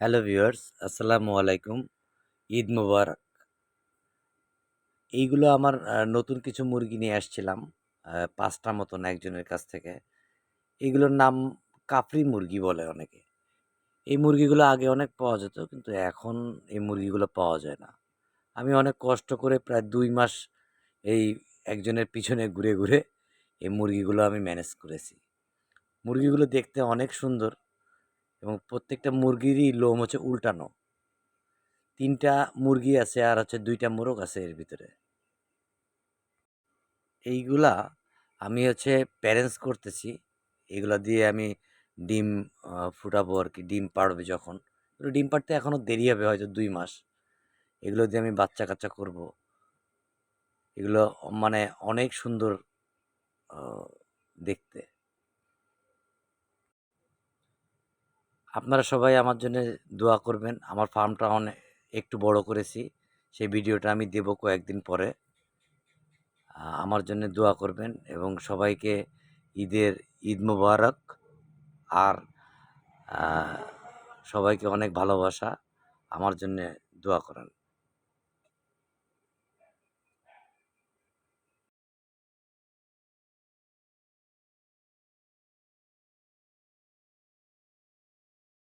Hello viewers, আসসালামু আলাইকুম। ঈদ মুবারক। এইগুলো আমার নতুন কিছু মুরগি নিয়ে আসছিলাম পাঁচটা মতন একজনের কাছ থেকে। এগুলোর নাম কাফরি মুরগি বলে অনেকে। এই মুরগিগুলো আগে অনেক পাওয়া যেত, কিন্তু এখন এই মুরগিগুলো পাওয়া যায় না। আমি অনেক কষ্ট করে প্রায় দুই মাস এই একজনের পিছনে ঘুরে ঘুরে এই মুরগিগুলো আমি ম্যানেজ করেছি। মুরগিগুলো দেখতে অনেক সুন্দর এবং প্রত্যেকটা মুরগিরই লোম হচ্ছে উল্টানো। তিনটা মুরগি আছে আর হচ্ছে দুইটা মোরগ আছে এর ভিতরে। এইগুলা আমি হচ্ছে প্যারেন্টস করতেছি। এগুলা দিয়ে আমি ডিম ফুটাবো আর কি, ডিম পাড়বে যখন। ডিম পাড়তে এখনও দেরি হবে হয়তো দুই মাস। এগুলো দিয়ে আমি বাচ্চা কাচ্চা করব। এগুলো মানে অনেক সুন্দর দেখতে। আপনারা সবাই আমার জন্য দোয়া করবেন। আমার ফার্মটা অনেক একটু বড় করেছি। সেই ভিডিওটা আমি দেবো কয়েকদিন পরে। আমার জন্য দোয়া করবেন এবং সবাইকে ঈদের ঈদ মুবারক। আর সবাইকে অনেক ভালোবাসা। আমার জন্য দোয়া করেন।